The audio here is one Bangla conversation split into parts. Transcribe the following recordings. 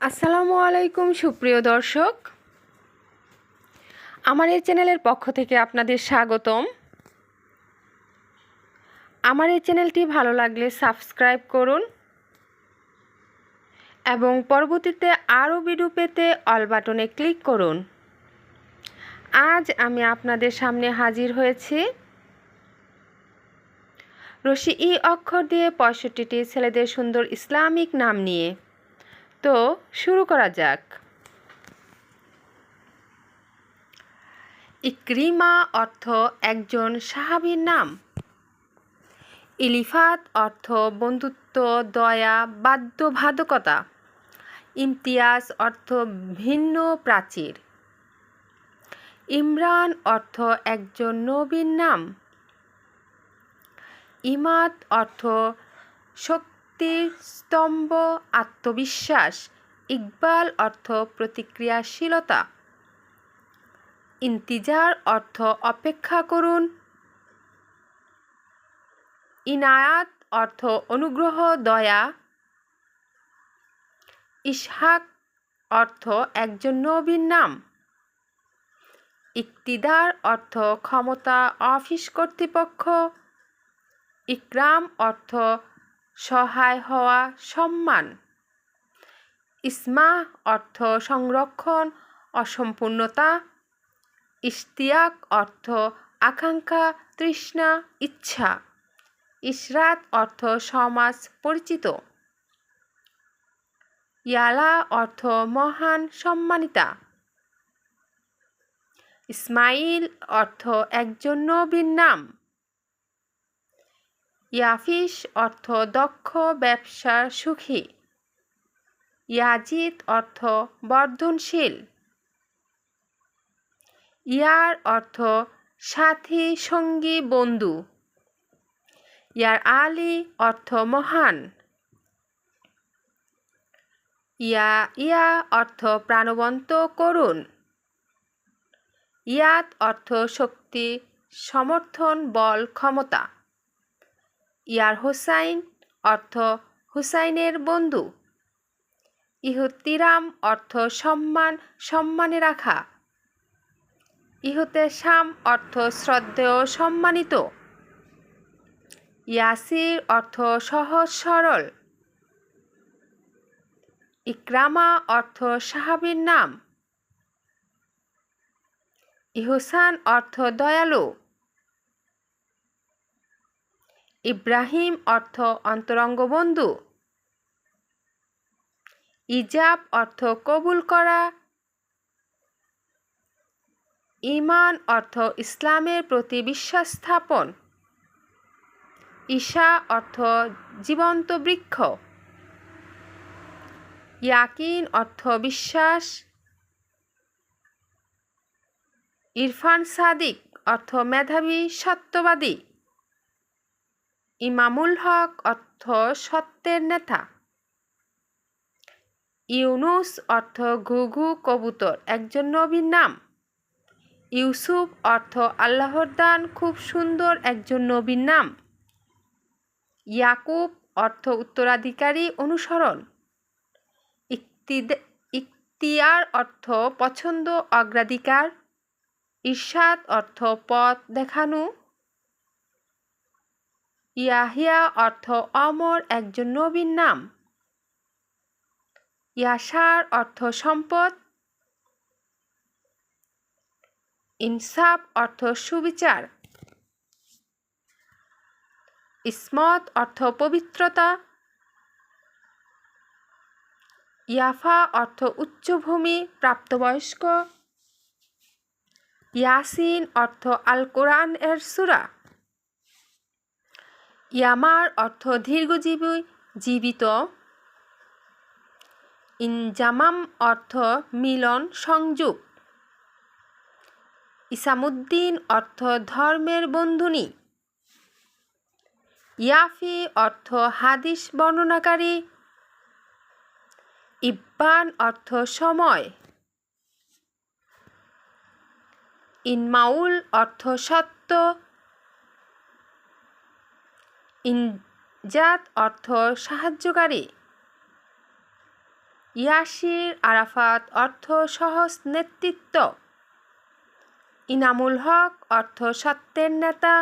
আসসালামু আলাইকুম, সুপ্রিয় দর্শক। আমার এই চ্যানেলের পক্ষ থেকে আপনাদের স্বাগতম। আমার এই চ্যানেলটি ভালো লাগলে সাবস্ক্রাইব করুন এবং পরবর্তীতে আরও ভিডিও পেতে অল বাটনে ক্লিক করুন। আজ আমি আপনাদের সামনে হাজির হয়েছি রশি ই অক্ষর দিয়ে পঁয়ষট্টিটি ছেলেদের সুন্দর ইসলামিক নাম নিয়ে। তো শুরু করা যাক। ইক্রিমা অর্থ একজন সাহাবীর নাম। ইলিফাত অর্থ বন্ধুত্ব, দয়া, বাধ্যবাধকতা। ইমতিয়াজ অর্থ ভিন্ন প্রাচীর। ইমরান অর্থ একজন নবীর নাম। ইমাত অর্থ শক্তির স্তম্ভ আত্মবিশ্বাস, ইকবাল অর্থ প্রতিক্রিয়াশীলতা। ইন্তিজার অর্থ অপেক্ষা করুন। ইনায়াত অর্থ অনুগ্রহ, দয়া। ইসহাক অর্থ একজন নবীর নাম। ইকতিদার অর্থ ক্ষমতা অফিস কর্তৃপক্ষ। ইকরাম অর্থ সহায় হওয়া সম্মান। ইসমা অর্থ সংরক্ষণ, অসম্পূর্ণতা। ইশতিয়াক অর্থ আকাঙ্ক্ষা, তৃষ্ণা, ইচ্ছা। ইশরাত অর্থ সমাজ পরিচিত। ইয়ালা অর্থ মহান সম্মানিতা। ইসমাইল অর্থ একজন নবীর নাম। ইয়াফিস অর্থ দক্ষ ব্যবসা সুখী। ইয়াজিদ অর্থ বর্ধনশীল। ইয়ার অর্থ সাথী, সঙ্গী, বন্ধু। ইয়ার আলী অর্থ মহান। ইয়া ইয়া অর্থ প্রাণবন্ত করুন ইয়াত অর্থ শক্তি, সমর্থন, বল, ক্ষমতা। ইয়ার হুসাইন অর্থ হুসাইনের বন্ধু। ইহুতিরাম অর্থ সম্মান, সম্মানে রাখা। ইহুতে শাম অর্থ শ্রদ্ধেয়, সম্মানিত। ইয়াসির অর্থ সহজ, সরল। ইকরামা অর্থ সাহাবীর নাম। ইহুসান অর্থ দয়ালু। ইব্রাহিম অর্থ অন্তরঙ্গ বন্ধু ইজাব অর্থ কবুল করা। ইমান অর্থ ইসলামের প্রতি বিশ্বাস স্থাপন ঈশা অর্থ জীবন্ত বৃক্ষ। ইয়াকিন অর্থ বিশ্বাস। ইরফান সাদিক অর্থ মেধাবী সত্যবাদী। ইমামুল হক অর্থ সত্যের নেতা। ইউনুস অর্থ ঘুঘু কবুতর, একজন নবীর নাম। ইউসুফ অর্থ আল্লাহর দান, খুব সুন্দর একজন নবীর নাম। ইয়াকুব অর্থ উত্তরাধিকারী, অনুসরণ। ইখতিয়ার অর্থ পছন্দ, অগ্রাধিকার। ঈর্ষাদ অর্থ পথ দেখানো। ইয়াহিয়া অর্থ অমর একজন নবীর নাম। ইয়াসার অর্থ সম্পদ। ইনসাফ অর্থ সুবিচার। ইসমত অর্থ পবিত্রতা। ইয়াফা অর্থ উচ্চভূমি, প্রাপ্তবয়স্ক। ইয়াসিন অর্থ আল কোরআন এর সুরা। ইয়ামার অর্থ দীর্ঘজীবী জীবিত ইনজামাম অর্থ মিলন, সংযোগ। ইসামুদ্দিন অর্থ ধর্মের বন্ধুনী। ইয়াফি অর্থ হাদিস বর্ণনাকারী ইব্বান অর্থ সময়। ইনমাউল অর্থ সত্য। ইনজাত অর্থ সাহায্যকারী। ইয়াসির আরাফাত অর্থ সহজ নেতৃত্ব। ইনামুল হক অর্থ সত্যের নেতা।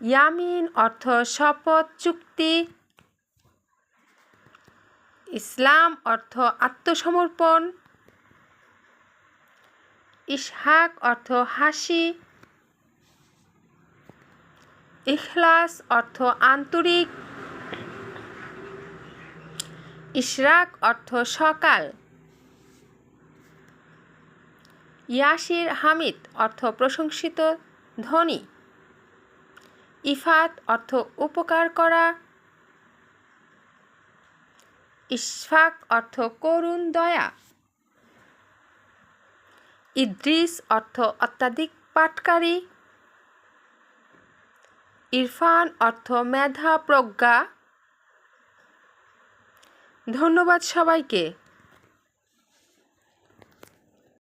ইয়ামিন অর্থ শপথ চুক্তি। ইসলাম অর্থ আত্মসমর্পণ। ইসহাক অর্থ হাসি। ইখলাস অর্থ আন্তরিক, ইশরাক অর্থ সকাল, ইয়াসির হামিদ অর্থ প্রশংসিত ধনী ইফাত অর্থ উপকার করা, ইশফাক অর্থ করুণ দয়া, ইদ্রিস অর্থ অত্যাধিক পাটকারী ইরফান অর্থ মেধা প্রজ্ঞা। ধন্যবাদ সবাইকে।